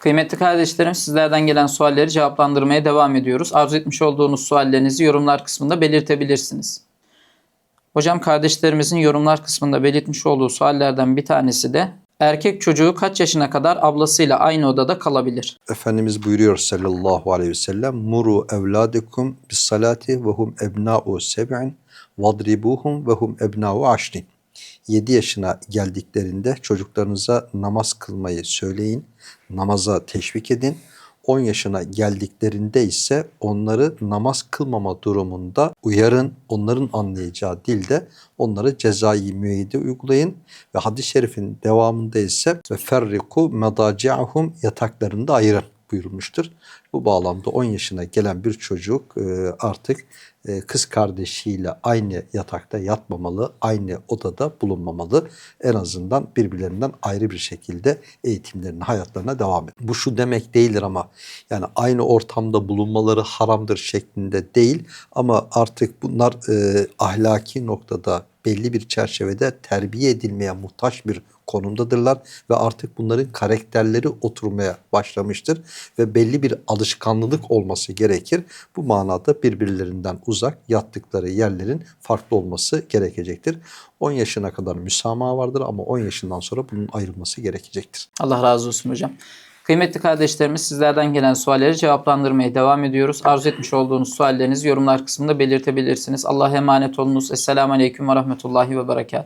Kıymetli kardeşlerim sizlerden gelen sualleri cevaplandırmaya devam ediyoruz. Arzu etmiş olduğunuz suallerinizi yorumlar kısmında belirtebilirsiniz. Hocam kardeşlerimizin yorumlar kısmında belirtmiş olduğu suallerden bir tanesi de erkek çocuğu kaç yaşına kadar ablasıyla aynı odada kalabilir? Efendimiz buyuruyor sallallahu aleyhi ve sellem Muru evladekum bis salati ve hum ebna'u seb'in vadribuhum ve hum ebna'u aşrin 7 yaşına geldiklerinde çocuklarınıza namaz kılmayı söyleyin, namaza teşvik edin. 10 yaşına geldiklerinde ise onları namaz kılmama durumunda uyarın, onların anlayacağı dilde onlara cezai müeyyide uygulayın. Ve hadis-i şerifin devamında ise ve ferriku medaci'ahum yataklarında ayırın buyurulmuştur. Bu bağlamda 10 yaşına gelen bir çocuk e, artık e, kız kardeşiyle aynı yatakta yatmamalı, aynı odada bulunmamalı. En azından birbirlerinden ayrı bir şekilde eğitimlerine, hayatlarına devam et. Bu şu demek değildir ama yani aynı ortamda bulunmaları haramdır şeklinde değil ama artık bunlar e, ahlaki noktada belli bir çerçevede terbiye edilmeye muhtaç bir konumdadırlar ve artık bunların karakterleri oturmaya başlamıştır ve belli bir alışkanlılık olması gerekir. Bu manada birbirlerinden uzak yattıkları yerlerin farklı olması gerekecektir. 10 yaşına kadar müsamaha vardır ama 10 yaşından sonra bunun ayrılması gerekecektir. Allah razı olsun hocam. Kıymetli kardeşlerimiz sizlerden gelen sualleri cevaplandırmaya devam ediyoruz. Arzu etmiş olduğunuz suallerinizi yorumlar kısmında belirtebilirsiniz. Allah'a emanet olunuz. Esselamu Aleyküm ve Rahmetullahi ve Berekat.